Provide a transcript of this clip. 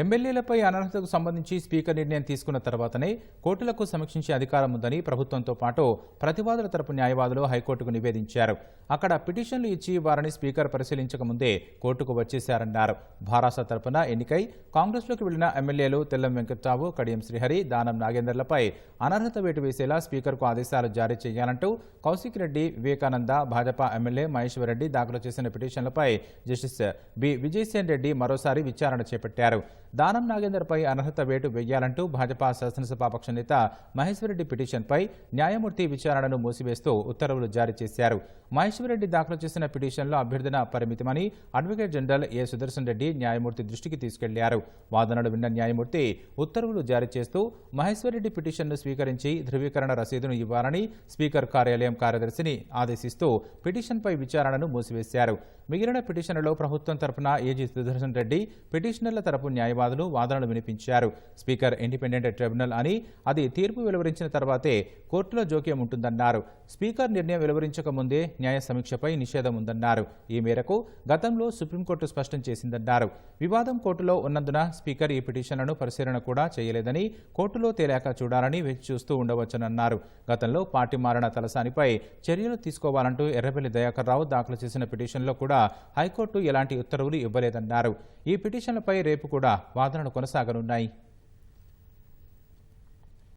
ఎమ్మెల్యేలపై అనర్హతకు సంబంధించి స్పీకర్ నిర్ణయం తీసుకున్న తర్వాతనే కోర్టులకు సమీక్షించే అధికారం ఉందని ప్రభుత్వంతో పాటు ప్రతివాదుల తరపు న్యాయవాదులు హైకోర్టుకు నివేదించారు. అక్కడ పిటిషన్లు ఇచ్చి వారిని స్పీకర్ పరిశీలించక ముందే కోర్టుకు వచ్చేశారన్నారు. భారాస తరపున ఎన్నికై కాంగ్రెస్లోకి వెళ్ళిన ఎమ్మెల్యేలు తెల్లం వెంకట్రావు కడియం శ్రీహరి దానం నాగేందర్లపై అనర్హత వేటు వేసేలా స్పీకర్కు ఆదేశాలు జారీ చేయాలంటూ కౌశిక్ రెడ్డి వివేకానంద భాజపా ఎమ్మెల్యే మహేశ్వర్ రెడ్డి దాఖలు చేసిన పిటిషన్లపై జస్టిస్ బి. విజయసేన్ రెడ్డి మరోసారి విచారణ చేపట్టారు. దానం నాగేందర్పై అనర్హత వేటు వేయాలంటూ భాజపా శాసనసభాపక్ష నేత మహేశ్వరరెడ్డి పిటిషన్పై న్యాయమూర్తి విచారణను మూసివేస్తూ ఉత్తర్వులు జారీ చేశారు. మహేశ్వరరెడ్డి దాఖలు చేసిన పిటిషన్లో అభ్యర్థన పరిమితమని advocate general A Sudarshan Reddy న్యాయమూర్తి దృష్టికి తీసుకెళ్ళారు. వాదనలు విన్న న్యాయమూర్తి ఉత్తర్వులు జారీ చేస్తూ మహేశ్వరరెడ్డి పిటిషన్ను స్వీకరించి ధృవీకరణ రసీదును ఇవ్వాలని స్పీకర్ కార్యాలయం కార్యదర్శిని ఆదేశిస్తూ పిటిషన్పై విచారణను మూసివేశారు. మిగిలిన పిటిషన్లలో ప్రభుత్వం తరపున ఏజీ సుదర్శన్ రెడ్డి పిటిషనర్ల తరపు న్యాయవాదులు వాదనలు వినిపించారు. స్పీకర్ ఇండిపెండెంట్ ట్రిబ్యునల్ అని అది తీర్పు వెలువరించిన తర్వాతే కోర్టులో జోక్యం ఉంటుందన్నారు. స్పీకర్ నిర్ణయం వెలువరించక ముందే న్యాయ సమీక్షపై నిషేధం ఉందన్నారు. ఈ మేరకు గతంలో సుప్రీంకోర్టు స్పష్టం చేసిందన్నారు. వివాదం కోర్టులో ఉన్నందున స్పీకర్ ఈ పిటిషన్లను పరిశీలన కూడా చేయలేదని కోర్టులో తేలాక చూడాలని వేచి చూస్తూ ఉండవచ్చునన్నారు. గతంలో పార్టీ మారిన తలసానిపై చర్యలు తీసుకోవాలంటూ ఎర్రబెల్లి దయాకర్ రావు దాఖలు చేసిన పిటిషన్లో కూడా హైకోర్టు ఎలాంటి ఉత్తర్వులు ఇవ్వలేదన్నారు. ఈ పిటిషన్లపై రేపు కూడా వాదనలు కొనసాగనున్నాయి.